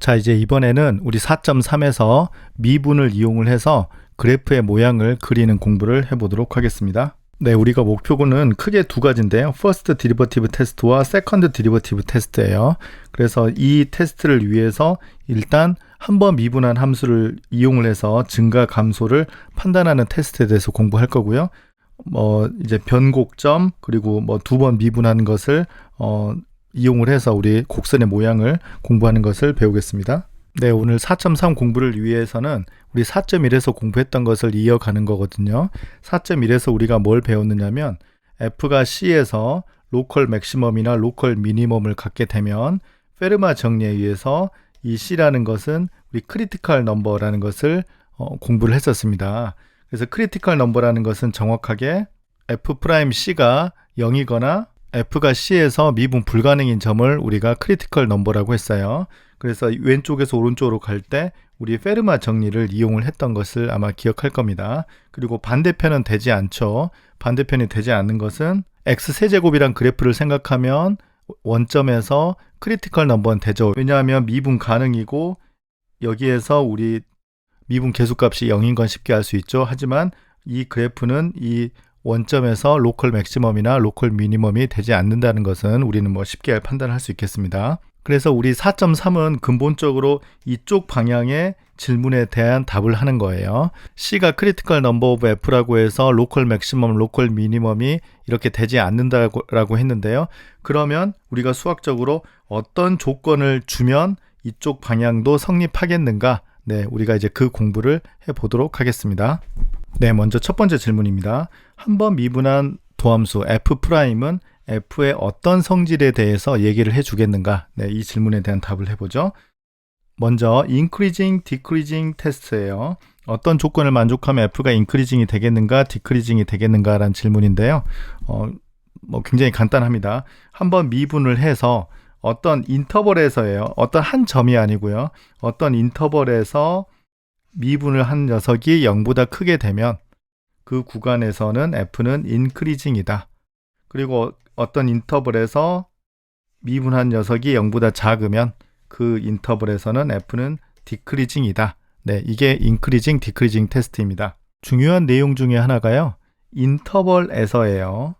자, 이제 이번에는 우리 4.3에서 미분을 이용을 해서 그래프의 모양을 그리는 공부를 해보도록 하겠습니다. 네, 우리가 목표는 크게 두 가지인데요. 퍼스트 디리버티브 테스트와 세컨드 디리버티브 테스트예요. 그래서 이 테스트를 위해서 일단 한 번 미분한 함수를 이용을 해서 증가 감소를 판단하는 테스트에 대해서 공부할 거고요. 뭐 이제 변곡점 그리고 뭐 두 번 미분한 것을 어 이용을 해서 우리 곡선의 모양을 공부하는 것을 배우겠습니다. 네, 오늘 4.3 공부를 위해서는 우리 4.1에서 공부했던 것을 이어가는 거거든요. 4.1에서 우리가 뭘 배웠느냐면 F가 C에서 로컬 맥시멈이나 로컬 미니멈을 갖게 되면 페르마 정리에 의해서 이 C라는 것은 우리 크리티컬 넘버라는 것을 어, 공부를 했었습니다. 그래서 크리티컬 넘버라는 것은 정확하게 F 프라임 C가 0이거나 F가 C에서 미분 불가능인 점을 우리가 크리티컬 넘버라고 했어요. 그래서 왼쪽에서 오른쪽으로 갈 때 우리 페르마 정리를 이용을 했던 것을 아마 기억할 겁니다. 그리고 반대편은 되지 않죠. 반대편이 되지 않는 것은 x 세제곱이란 그래프를 생각하면 원점에서 크리티컬 넘버는 되죠. 왜냐하면 미분 가능이고 여기에서 우리 미분 계수값이 0인 건 쉽게 알 수 있죠. 하지만 이 그래프는 이 원점에서 로컬 맥시멈이나 로컬 미니멈이 되지 않는다는 것은 우리는 뭐 쉽게 판단할 수 있겠습니다. 그래서 우리 4.3은 근본적으로 이쪽 방향의 질문에 대한 답을 하는 거예요. C가 크리티컬 넘버 오브 F라고 해서 로컬 맥시멈, 로컬 미니멈이 이렇게 되지 않는다고 했는데요. 그러면 우리가 수학적으로 어떤 조건을 주면 이쪽 방향도 성립하겠는가? 네, 우리가 이제 그 공부를 해 보도록 하겠습니다. 네, 먼저 첫 번째 질문입니다. 한 번 미분한 도함수 F'은 F의 어떤 성질에 대해서 얘기를 해 주겠는가? 네, 이 질문에 대한 답을 해보죠. 먼저 increasing, decreasing 테스트예요. 어떤 조건을 만족하면 F가 increasing이 되겠는가, decreasing이 되겠는가라는 질문인데요. 어, 뭐 굉장히 간단합니다. 한번 미분을 해서 어떤 인터벌에서예요. 어떤 한 점이 아니고요. 어떤 인터벌에서 미분을 한 녀석이 0보다 크게 되면 그 구간에서는 f는 increasing이다. 그리고 어떤 인터벌에서 미분한 녀석이 0보다 작으면 그 인터벌에서는 f는 decreasing이다. 네, 이게 increasing, decreasing 테스트입니다. 중요한 내용 중에 하나가요. 인터벌에서예요.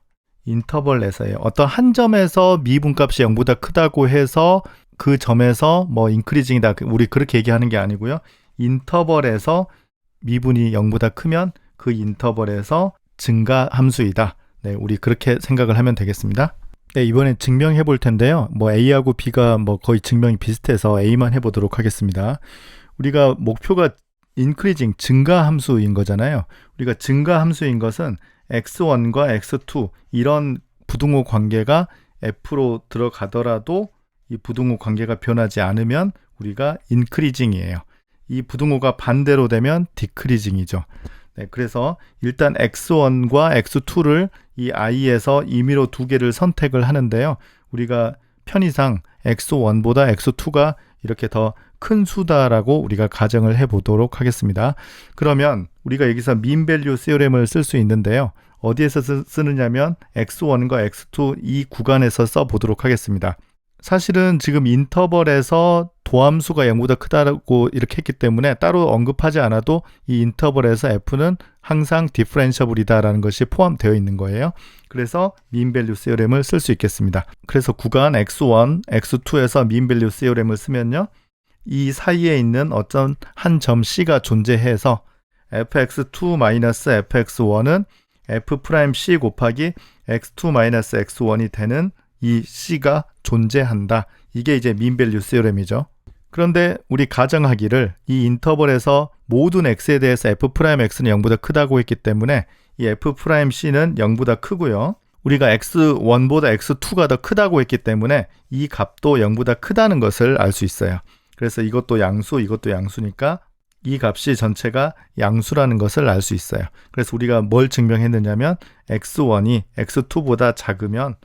인터벌에서예요. 어떤 한 점에서 미분값이 0보다 크다고 해서 그 점에서 뭐 인크리징이다. 우리 그렇게 얘기하는 게 아니고요. 인터벌에서 미분이 0보다 크면 그 인터벌에서 증가 함수이다. 네, 우리 그렇게 생각을 하면 되겠습니다. 네, 이번엔 증명해 볼 텐데요. 뭐 A하고 B가 뭐 거의 증명이 비슷해서 A만 해 보도록 하겠습니다. 우리가 목표가 인크리징 증가 함수인 거잖아요. 우리가 증가 함수인 것은 x1과 x2 이런 부등호 관계가 f로 들어가더라도 이 부등호 관계가 변하지 않으면 우리가 인크리징이에요. 이 부등호가 반대로 되면 디크리징이죠. 네, 그래서 일단 x1과 x2를 이 i에서 임의로 두 개를 선택을 하는데요. 우리가 편의상 x1보다 x2가 이렇게 더 큰 수다라고 우리가 가정을 해 보도록 하겠습니다. 그러면 우리가 여기서 민 밸류 시오렘을 쓸 수 있는데요. 어디에서 쓰, 느냐면 x1과 x2 이 구간에서 써 보도록 하겠습니다. 사실은 지금 인터벌에서 도함수가 0보다 크다고 이렇게 했기 때문에 따로 언급하지 않아도 이 인터벌에서 f는 항상 디퍼렌셔블이다라는 것이 포함되어 있는 거예요. 그래서 민 밸류 시오렘을 쓸 수 있겠습니다. 그래서 구간 x1, x2에서 민 밸류 시오렘을 쓰면요. 이 사이에 있는 어떤 한 점 C가 존재해서 fx2-fx1은 f'c 곱하기 x2-x1이 되는 이 C가 존재한다. 이게 이제 민밸류 시오렘이죠. 그런데 우리 가정하기를 이 인터벌에서 모든 x에 대해서 f'x는 0보다 크다고 했기 때문에 이 f'c는 0보다 크고요. 우리가 x1보다 x2가 더 크다고 했기 때문에 이 값도 0보다 크다는 것을 알 수 있어요. 그래서 이것도 양수, 이것도 양수니까 이 값이 전체가 양수라는 것을 알 수 있어요. 그래서 우리가 뭘 증명했느냐면 x1이 x2보다 작으면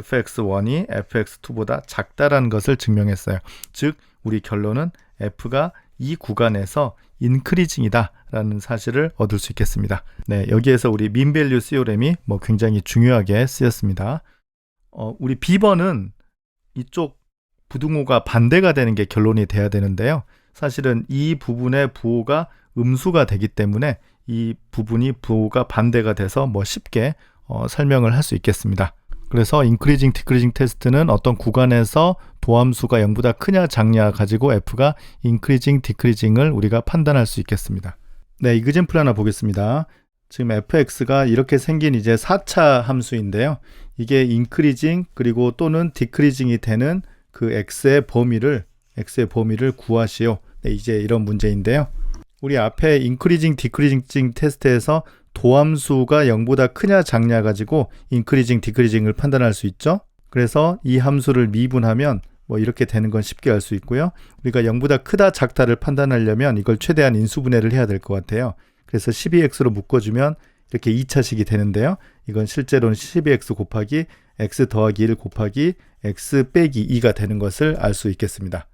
fx1이 fx2보다 작다라는 것을 증명했어요. 즉 우리 결론은 f가 이 구간에서 인크리징이다라는 사실을 얻을 수 있겠습니다. 네, 여기에서 우리 민밸류 시오렘이 뭐 굉장히 중요하게 쓰였습니다. 어, 우리 B번은 이쪽 부등호가 반대가 되는 게 결론이 돼야 되는데요. 사실은 이 부분의 부호가 음수가 되기 때문에 이 부분이 부호가 반대가 돼서 뭐 쉽게 어, 설명을 할 수 있겠습니다. 그래서 인크리징 디크리징 테스트는 어떤 구간에서 도함수가 0보다 크냐 작냐 가지고 f가 인크리징 디크리징을 우리가 판단할 수 있겠습니다. 네, 이그젠플 하나 보겠습니다. 지금 fx가 이렇게 생긴 이제 4차 함수인데요. 이게 인크리징 그리고 또는 디크리징이 되는 그 x의 범위를 x의 범위를 구하시오. 네, 이제 이런 문제인데요. 우리 앞에 인크리징 디크리징 테스트에서 도함수가 0보다 크냐 작냐 가지고 인크리징 디크리징을 판단할 수 있죠. 그래서 이 함수를 미분하면 뭐 이렇게 되는 건 쉽게 알 수 있고요. 우리가 0보다 크다 작다를 판단하려면 이걸 최대한 인수분해를 해야 될 것 같아요. 그래서 12x로 묶어주면 이렇게 2차식이 되는데요. 이건 실제로는 12x 곱하기 x 더하기 1 곱하기 x 빼기 2가 되는 것을 알 수 있겠습니다.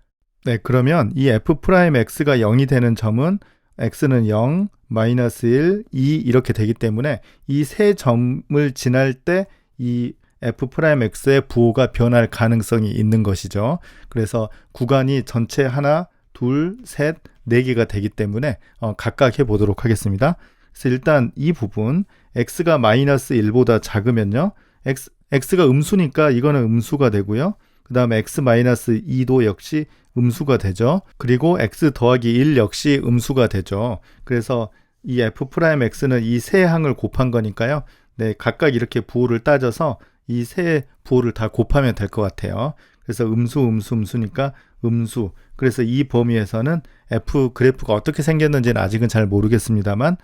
네, 그러면 이 f'x가 0이 되는 점은 x는 0, 마이너스 1, 2 이렇게 되기 때문에 이 세 점을 지날 때 이 f'x의 부호가 변할 가능성이 있는 것이죠. 그래서 구간이 전체 하나, 둘, 셋, 네 개가 되기 때문에 어, 각각 해보도록 하겠습니다. 그래서 일단 이 부분 x가 마이너스 1보다 작으면요. x, x가 음수니까 이거는 음수가 되고요. 그 다음에 x 마이너스 2도 역시 음수가 되죠. 그리고 x 더하기 1 역시 음수가 되죠. 그래서 이 f'x는 이 세 항을 곱한 거니까요. 네, 각각 이렇게 부호를 따져서 이 세 부호를 다 곱하면 될 것 같아요. 그래서 음수, 음수, 음수니까 음수. 그래서 이 범위에서는 f 그래프가 어떻게 생겼는지는 아직은 잘 모르겠습니다만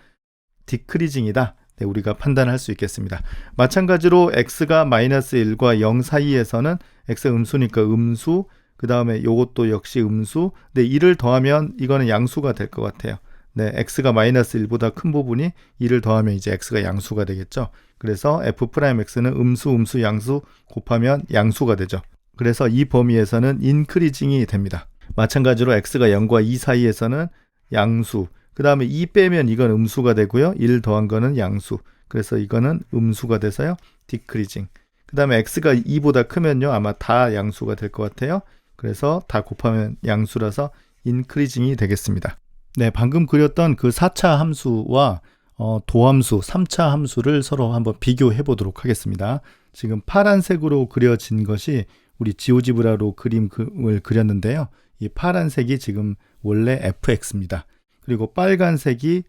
디크리징이다. 네, 우리가 판단할 수 있겠습니다. 마찬가지로 x가 마이너스 1과 0 사이에서는 x 음수니까 음수, 그 다음에 요것도 역시 음수, 네, 1을 더하면 이거는 양수가 될 것 같아요. 네, x가 마이너스 1보다 큰 부분이 2를 더하면 이제 x가 양수가 되겠죠. 그래서 f'x는 음수, 음수, 양수 곱하면 양수가 되죠. 그래서 이 범위에서는 인크리징이 됩니다. 마찬가지로 x가 0과 2 사이에서는 양수, 그 다음에 2 빼면 이건 음수가 되고요. 1 더한 거는 양수. 그래서 이거는 음수가 돼서요. 디크리징. 그 다음에 x가 2보다 크면요. 아마 다 양수가 될 것 같아요. 그래서 다 곱하면 양수라서 인크리징이 되겠습니다. 네, 방금 그렸던 그 4차 함수와 어, 도함수, 3차 함수를 서로 한번 비교해 보도록 하겠습니다. 지금 파란색으로 그려진 것이 우리 지오지브라로 그림을 그렸는데요. 이 파란색이 지금 원래 fx입니다. 그리고 빨간색이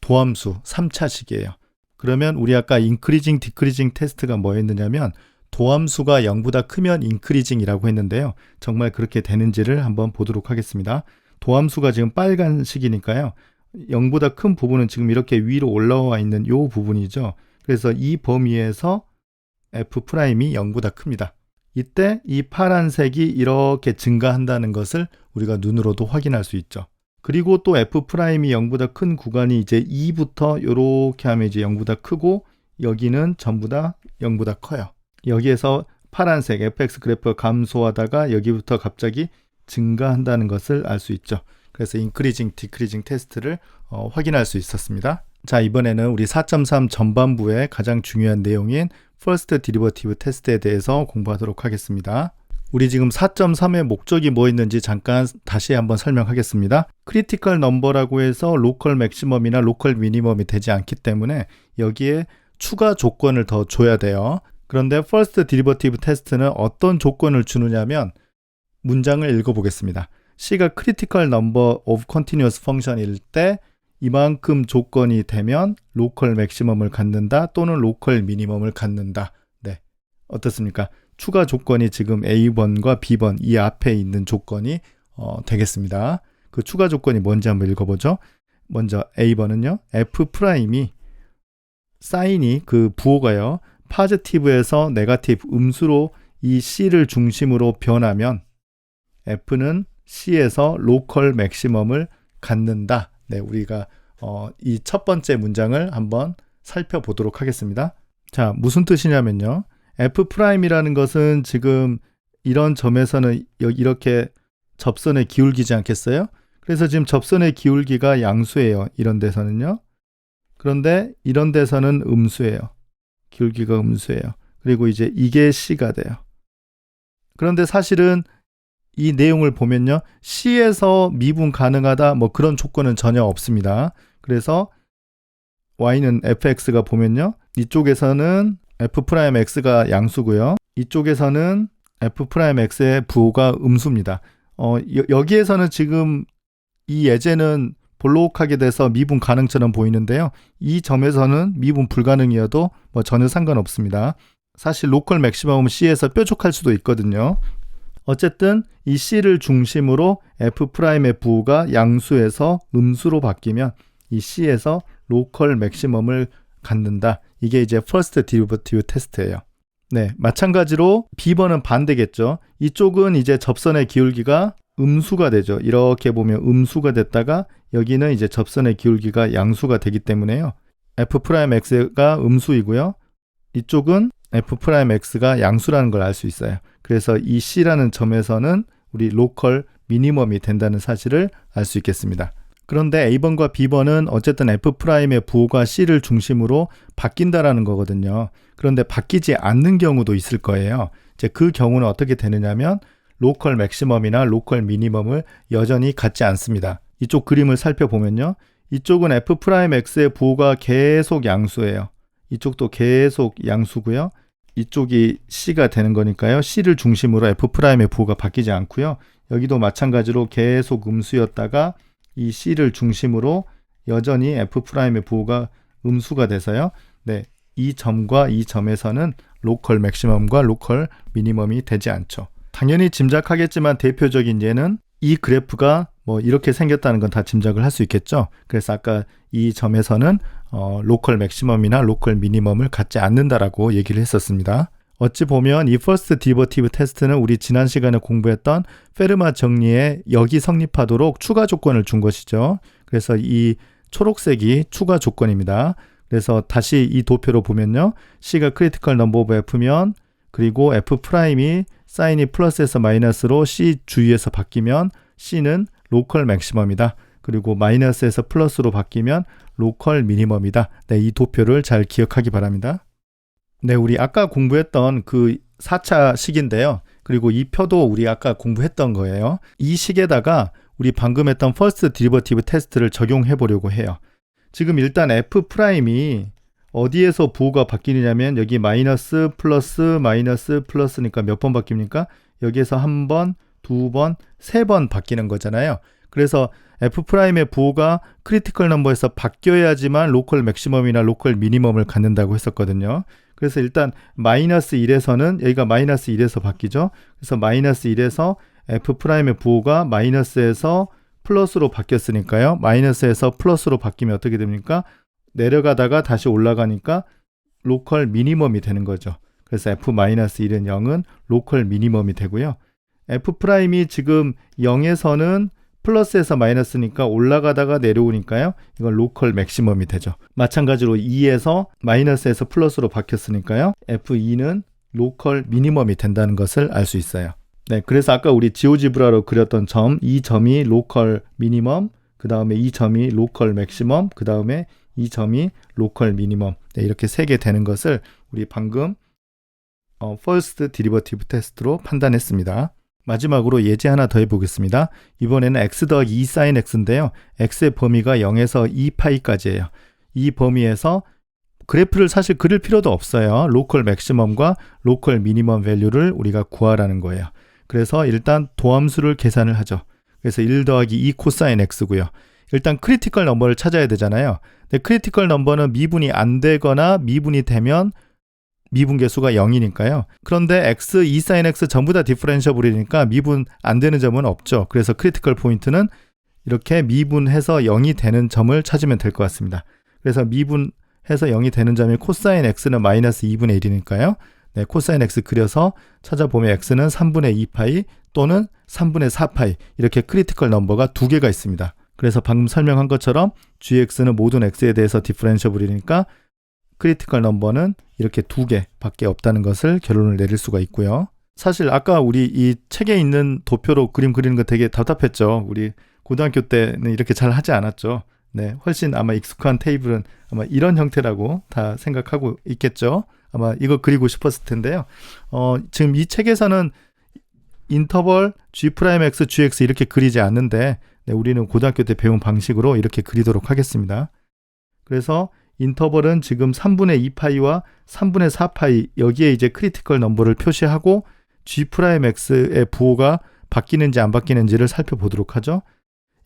도함수 3차식이에요. 그러면 우리 아까 인크리징 디크리징 테스트가 뭐였느냐면 도함수가 0보다 크면 인크리징이라고 했는데요. 정말 그렇게 되는지를 한번 보도록 하겠습니다. 도함수가 지금 빨간식이니까요. 0보다 큰 부분은 지금 이렇게 위로 올라와 있는 이 부분이죠. 그래서 이 범위에서 f'이 0보다 큽니다. 이때 이 파란색이 이렇게 증가한다는 것을 우리가 눈으로도 확인할 수 있죠. 그리고 또 f'이 0보다 큰 구간이 이제 2부터 이렇게 하면 이제 0보다 크고 여기는 전부 다 0보다 커요. 여기에서 파란색 fx 그래프가 감소하다가 여기부터 갑자기 증가한다는 것을 알 수 있죠. 그래서 인크리징 디크리징 테스트를 어, 확인할 수 있었습니다. 자 이번에는 우리 4.3 전반부의 가장 중요한 내용인 퍼스트 디리버티브 테스트에 대해서 공부하도록 하겠습니다. 우리 지금 4.3의 목적이 뭐 있는지 잠깐 다시 한번 설명하겠습니다. 크리티컬 넘버라고 해서 로컬 맥시멈이나 로컬 미니멈이 되지 않기 때문에 여기에 추가 조건을 더 줘야 돼요. 그런데 first derivative 테스트는 어떤 조건을 주느냐면 문장을 읽어보겠습니다. C가 critical number of continuous function일 때 이만큼 조건이 되면 로컬 맥시멈을 갖는다 또는 로컬 미니멈을 갖는다. 네. 어떻습니까? 추가 조건이 지금 A번과 B번 이 앞에 있는 조건이 어, 되겠습니다. 그 추가 조건이 뭔지 한번 읽어보죠. 먼저 A번은요. F'이 사인이 그 부호가요. 파지티브에서 네가티브 음수로 이 C를 중심으로 변하면 F는 C에서 로컬 맥시멈을 갖는다. 네, 우리가 어, 이 첫 번째 문장을 한번 살펴보도록 하겠습니다. 자, 무슨 뜻이냐면요. F'이라는 것은 지금 이런 점에서는 이렇게 접선에 기울기지 않겠어요? 그래서 지금 접선의 기울기가 양수예요. 이런 데서는요. 그런데 이런 데서는 음수예요. 기울기가 음수예요. 그리고 이제 이게 C가 돼요. 그런데 사실은 이 내용을 보면요. C에서 미분 가능하다 뭐 그런 조건은 전혀 없습니다. 그래서 y는 fx가 보면요. 이쪽에서는 f 프라임 x가 양수고요. 이쪽에서는 f 프라임 x의 부호가 음수입니다. 어, 여, 여기에서는 지금 이 예제는 볼록하게 돼서 미분 가능처럼 보이는데요. 이 점에서는 미분 불가능이어도 뭐 전혀 상관없습니다. 사실 로컬 맥시멈은 C에서 뾰족할 수도 있거든요. 어쨌든 이 C를 중심으로 F'의 부호가 양수에서 음수로 바뀌면 이 C에서 로컬 맥시멈을 갖는다. 이게 이제 퍼스트 디리버티브 테스트예요. 네, 마찬가지로 B번은 반대겠죠. 이쪽은 이제 접선의 기울기가 음수가 되죠. 이렇게 보면 음수가 됐다가 여기는 이제 접선의 기울기가 양수가 되기 때문에요. F'X가 음수이고요. 이쪽은 F'X가 양수라는 걸 알 수 있어요. 그래서 이 C라는 점에서는 우리 로컬 미니멈이 된다는 사실을 알 수 있겠습니다. 그런데 A번과 B번은 어쨌든 F'의 부호가 C를 중심으로 바뀐다라는 거거든요. 그런데 바뀌지 않는 경우도 있을 거예요. 이제 그 경우는 어떻게 되느냐면 로컬 맥시멈이나 로컬 미니멈을 여전히 갖지 않습니다. 이쪽 그림을 살펴보면요. 이쪽은 F'X의 부호가 계속 양수예요. 이쪽도 계속 양수고요. 이쪽이 C가 되는 거니까요. C를 중심으로 F'의 부호가 바뀌지 않고요. 여기도 마찬가지로 계속 음수였다가 이 C를 중심으로 여전히 F'의 부호가 음수가 돼서요. 네. 이 점과 이 점에서는 로컬 맥시멈과 로컬 미니멈이 되지 않죠. 당연히 짐작하겠지만 대표적인 예는 이 그래프가 뭐 이렇게 생겼다는 건 다 짐작을 할 수 있겠죠. 그래서 아까 이 점에서는 어, 로컬 맥시멈이나 로컬 미니멈을 갖지 않는다라고 얘기를 했었습니다. 어찌 보면 이 퍼스트 디버티브 테스트는 우리 지난 시간에 공부했던 페르마 정리에 여기 성립하도록 추가 조건을 준 것이죠. 그래서 이 초록색이 추가 조건입니다. 그래서 다시 이 도표로 보면요. C가 크리티컬 넘버 오브 F면 그리고 F 프라임이 사인이 플러스에서 마이너스로 C 주위에서 바뀌면 C는 로컬 맥시멈이다. 그리고 마이너스에서 플러스로 바뀌면 로컬 미니멈이다. 네, 이 도표를 잘 기억하기 바랍니다. 네, 우리 아까 공부했던 그 4차 식인데요. 그리고 이 표도 우리 아까 공부했던 거예요. 이 식에다가 우리 방금 했던 퍼스트 디리버티브 테스트를 적용해 보려고 해요. 지금 일단 f 프라임이 어디에서 부호가 바뀌느냐면 여기 마이너스 플러스 마이너스 플러스니까 몇 번 바뀝니까? 여기에서 한 번, 두 번, 세 번 바뀌는 거잖아요. 그래서 F'의 부호가 크리티컬 넘버에서 바뀌어야지만 로컬 맥시멈이나 로컬 미니멈을 갖는다고 했었거든요. 그래서 일단 마이너스 1에서는 여기가 마이너스 1에서 바뀌죠. 그래서 마이너스 1에서 F'의 부호가 마이너스에서 플러스로 바뀌었으니까요. 마이너스에서 플러스로 바뀌면 어떻게 됩니까? 내려가다가 다시 올라가니까 로컬 미니멈이 되는 거죠. 그래서 F-1은 0은 로컬 미니멈이 되고요. F'이 지금 0에서는 플러스에서 마이너스니까 올라가다가 내려오니까요. 이건 로컬 맥시멈이 되죠. 마찬가지로 2에서 마이너스에서 플러스로 바뀌었으니까요. F2는 로컬 미니멈이 된다는 것을 알 수 있어요. 네, 그래서 아까 우리 지오지브라로 그렸던 점, 이 점이 로컬 미니멈, 그 다음에 이 점이 로컬 맥시멈, 그 다음에 이 점이 로컬 미니멈. 네, 이렇게 세 개 되는 것을 우리 방금 어, first derivative 테스트로 판단했습니다. 마지막으로 예제 하나 더 해보겠습니다. 이번에는 x 더하기 2 sin x인데요. x의 범위가 0에서 2파이까지예요. 이 범위에서 그래프를 사실 그릴 필요도 없어요. 로컬 맥시멈과 로컬 미니멈 밸류를 우리가 구하라는 거예요. 그래서 일단 도함수를 계산을 하죠. 그래서 1 더하기 2 코사인 x고요. 일단 크리티컬 넘버를 찾아야 되잖아요. 근데 크리티컬 넘버는 미분이 안 되거나 미분이 되면 미분 계수가 0이니까요. 그런데 x, 2 sin x 전부 다 디퍼렌셔블이니까 미분 안 되는 점은 없죠. 그래서 크리티컬 포인트는 이렇게 미분해서 0이 되는 점을 찾으면 될 것 같습니다. 그래서 미분해서 0이 되는 점이 코사인 x는 마이너스 2분의 1이니까요. 네, 코사인 x 그려서 찾아보면 x는 3분의 2파이 또는 3분의 4파이 이렇게 크리티컬 넘버가 두 개가 있습니다. 그래서 방금 설명한 것처럼 gx는 모든 x에 대해서 디퍼렌셔블이니까 크리티컬 넘버는 이렇게 두 개밖에 없다는 것을 결론을 내릴 수가 있고요. 사실 아까 우리 이 책에 있는 도표로 그림 그리는 거 되게 답답했죠. 우리 고등학교 때는 이렇게 잘 하지 않았죠. 네, 훨씬 아마 익숙한 테이블은 아마 이런 형태라고 다 생각하고 있겠죠. 아마 이거 그리고 싶었을 텐데요. 어, 지금 이 책에서는 인터벌 G'X, Gx 이렇게 그리지 않는데 네, 우리는 고등학교 때 배운 방식으로 이렇게 그리도록 하겠습니다. 그래서 인터벌은 지금 3분의 2파이와 3분의 4파이 여기에 이제 크리티컬 넘버를 표시하고 G'X의 부호가 바뀌는지 안 바뀌는지를 살펴보도록 하죠.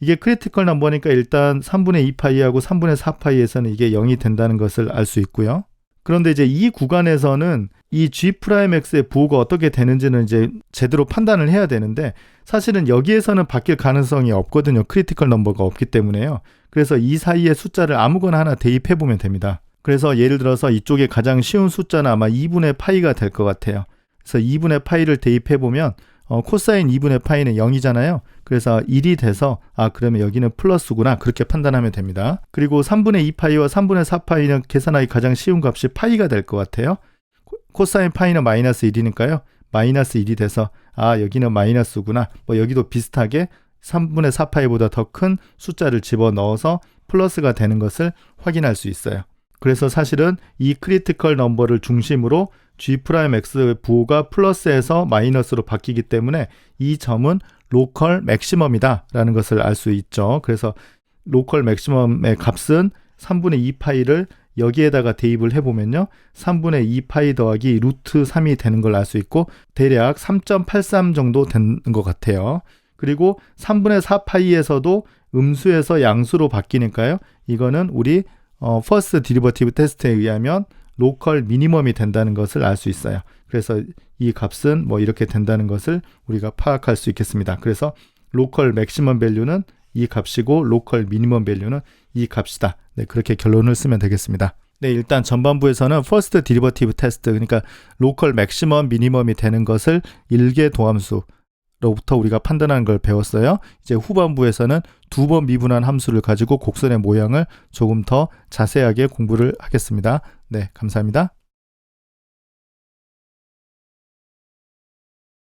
이게 크리티컬 넘버니까 일단 3분의 2파이하고 3분의 4파이에서는 이게 0이 된다는 것을 알 수 있고요. 그런데 이제 이 구간에서는 이 G'X의 부호가 어떻게 되는지는 이제 제대로 판단을 해야 되는데 사실은 여기에서는 바뀔 가능성이 없거든요. 크리티컬 넘버가 없기 때문에요. 그래서 이 사이의 숫자를 아무거나 하나 대입해 보면 됩니다. 그래서 예를 들어서 이쪽에 가장 쉬운 숫자는 아마 2분의 파이가 될 것 같아요. 그래서 2분의 파이를 대입해 보면 어, 코사인 2분의 파이는 0이잖아요. 그래서 1이 돼서 아 그러면 여기는 플러스구나 그렇게 판단하면 됩니다. 그리고 3분의 2파이와 3분의 4파이는 계산하기 가장 쉬운 값이 파이가 될 것 같아요. 코- 코사인 파이는 마이너스 1이니까요. 마이너스 1이 돼서 아 여기는 마이너스구나. 뭐 여기도 비슷하게 3분의 4파이보다 더 큰 숫자를 집어넣어서 플러스가 되는 것을 확인할 수 있어요. 그래서 사실은 이 크리티컬 넘버를 중심으로 G'X 부호가 플러스에서 마이너스로 바뀌기 때문에 이 점은 로컬 맥시멈이다 라는 것을 알 수 있죠. 그래서 로컬 맥시멈의 값은 3분의 2 파이를 여기에다가 대입을 해보면요. 3분의 2 파이 더하기 루트 3이 되는 걸 알 수 있고 대략 3.83 정도 되는 것 같아요. 그리고 3분의 4 파이에서도 음수에서 양수로 바뀌니까요. 이거는 우리 어, 퍼스트 디리버티브 테스트에 의하면 로컬 미니멈이 된다는 것을 알 수 있어요. 그래서 이 값은 뭐 이렇게 된다는 것을 우리가 파악할 수 있겠습니다. 그래서 로컬 맥시멈 밸류는 이 값이고 로컬 미니멈 밸류는 이 값이다. 네, 그렇게 결론을 쓰면 되겠습니다. 네, 일단 전반부에서는 퍼스트 디리버티브 테스트 그러니까 로컬 맥시멈 미니멈이 되는 것을 일개 도함수 로부터 우리가 판단하는 걸 배웠어요. 이제 후반부에서는 두 번 미분한 함수를 가지고 곡선의 모양을 조금 더 자세하게 공부를 하겠습니다. 네, 감사합니다.